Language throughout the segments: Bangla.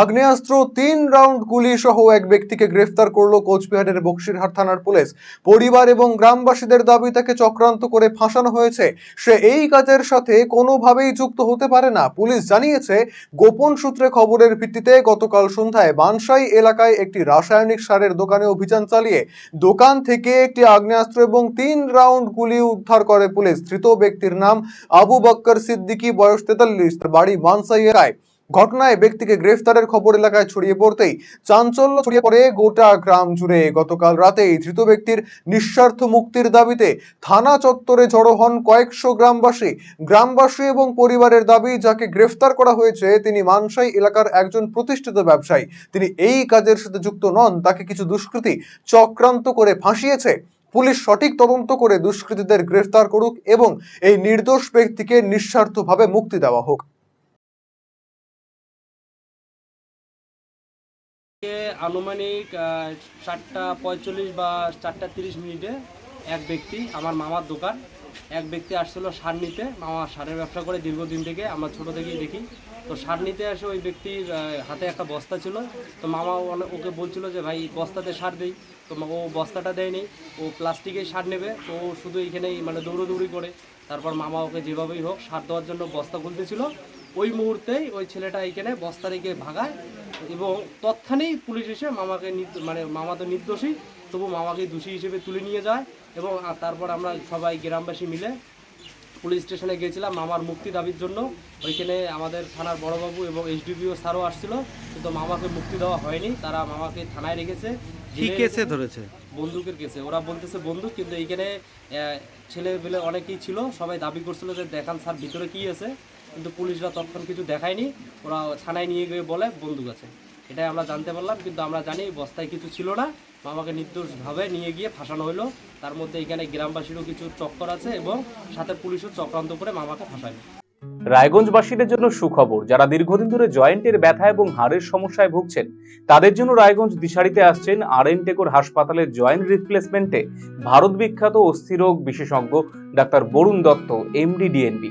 আগ্নেয়াস্ত্র, তিন রাউন্ড গুলি সহ এক ব্যক্তিকে গ্রেফতার করল কোচবিহারের বক্সিরহাট থানার পুলিশ। পরিবার এবং গ্রামবাসীদের দাবি, তাকে চক্রান্ত করে ফাঁসানো হয়েছে। সে এই কাজের সাথে কোনোভাবেই যুক্ত হতে পারে না। পুলিশ জানিয়েছে, গোপন সূত্রে খবরের ভিত্তিতে গতকাল সন্ধ্যায় বানসাই এলাকায় একটি রাসায়নিক সারের দোকানে অভিযান চালিয়ে দোকান থেকে একটি আগ্নেয়াস্ত্র এবং তিন রাউন্ড গুলি উদ্ধার করে পুলিশ। ধৃত ব্যক্তির নাম আবু বক্কর সিদ্দিকী, বয়স তেতাল্লিশ বাড়ি বানসাই এলাকায়। ঘটনায় ব্যক্তিকে গ্রেফতারের খবর এলাকায় ছড়িয়ে পড়তেই চাঞ্চল্য ছড়িয়ে পড়ে গোটা গ্রাম জুড়ে। গতকাল রাতেই ধৃত ব্যক্তির নিঃস্বার্থ মুক্তির দাবিতে থানা চত্বরে জড়ো হন কয়েকশো গ্রামবাসী। গ্রামবাসী এবং পরিবারের দাবি, যাকে গ্রেফতার করা হয়েছে, তিনি মানসাই এলাকার একজন প্রতিষ্ঠিত ব্যবসায়ী। তিনি এই কাজের সাথে যুক্ত নন, তাকে কিছু দুষ্কৃতী চক্রান্ত করে ফাঁসিয়েছে। পুলিশ সঠিক তদন্ত করে দুষ্কৃতীদের গ্রেফতার করুক এবং এই নির্দোষ ব্যক্তিকে নিঃস্বার্থভাবে মুক্তি দেওয়া হোক। আনুমানিক চারটা পঁয়তাল্লিশ বা চারটা তিরিশ মিনিটে এক ব্যক্তি, আমার মামার দোকান, এক ব্যক্তি আসছিল সার নিতে। মামা সারের ব্যবসা করে দীর্ঘদিন থেকে, আমরা ছোট থেকেই দেখি। তো সার নিতে এসে ওই ব্যক্তির হাতে একটা বস্তা ছিল। তো মামা ওকে বলছিল যে, ভাই বস্তাতে সার দেই। তো ও বস্তাটা দেয়নি, ও প্লাস্টিকের সার নেবে। তো ও শুধু এইখানেই মানে দৌড়োদৌড়ি করে। তারপর মামা ওকে যেভাবেই হোক সার দেওয়ার জন্য বস্তা খুলতেছিল। ওই মুহূর্তেই ওই ছেলেটা এইখানে বস্তা রেখে ভাগায়। এবং তৎক্ষণেই পুলিশ এসে মামাকে মানে মামা তো নির্দোষী তবু মামাকে দোষী হিসেবে তুলে নিয়ে যায় এবং তারপর আমরা সবাই গ্রামবাসী মিলে পুলিশ স্টেশনে গিয়েছিলাম মামার মুক্তি দাবির জন্য। ওইখানে আমাদের থানার বড়বাবু এবং এইচডিপিও স্যারও আসছিল কিন্তু মামাকে মুক্তি দেওয়া হয়নি। তারা মামাকে থানায় রেখেছে। কি কেসে ধরেছে? বন্দুকের কেসে। ওরা বলতেছে বন্দুক কিন্তু এইখানে ছেলে অনেকেই ছিল। সবাই দাবি করছিল যে দেখান স্যার ভিতরে কি আছে। কিন্তু পুলিশরা তখন কিছু দেখায়নি। ওরা থানায় নিয়ে গিয়ে বলে, বন্দুক আছে। এটাই আমরা জানতে পারলাম, কিন্তু আমরা জানি বস্তায় কিছু ছিল না। মামাকে নির্দোষভাবে নিয়ে গিয়ে ফাঁসানো হলো তার মধ্যে এখানে গ্রামবাসীরও কিছু চক্কর আছে এবং সাথে পুলিশও চক্রান্ত করে মামাকে ফাঁসায়। রায়গঞ্জবাসীদের জন্য সুখবর, যারা দীর্ঘদিন ধরে জয়েন্টের ব্যথা এবং হাড়ের সমস্যায় ভুগছেন, তাদের জন্য রায়গঞ্জ দিশারিতে আসছেন আর এন টেকোর হাসপাতালের জয়েন্ট রিপ্লেসমেন্টে ভারত বিখ্যাত অস্থিরোগ বিশেষজ্ঞ doctor Barun Dutta, MD, DNB.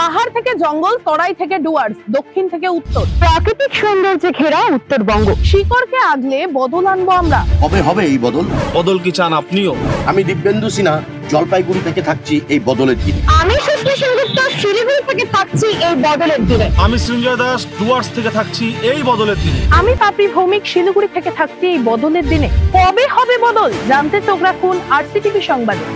পাহাড় থেকে জঙ্গল তরাই থেকে ডুয়ার্স দক্ষিণ থেকে উত্তর। প্রাকৃতিক সৌন্দর্যে ঘেরা উত্তরবঙ্গ। শিকড়কে আগলে বদল আনব আমরা। কবে হবে এই বদল। বদল কি চান আপনিও? আমি দিব্যেন্দু সিনহা জলপাইগুড়ি থেকে থাকছি এই বদলের দিনে। আমি সুশ্রী সেনগুপ্ত শিলিগুড়ি থেকে থাকছি এই বদলের দিনে। আমি সৃঞ্জয় দাস ডুয়ার্স থেকে থাকছি এই বদলের দিনে। আমি পাপড়ি ভৌমিক শিলিগুড়ি থেকে থাকছি এই বদলের দিনে। কবে হবে বদল? জানতে চোখ রাখুন আরসিটিভি সংবাদে।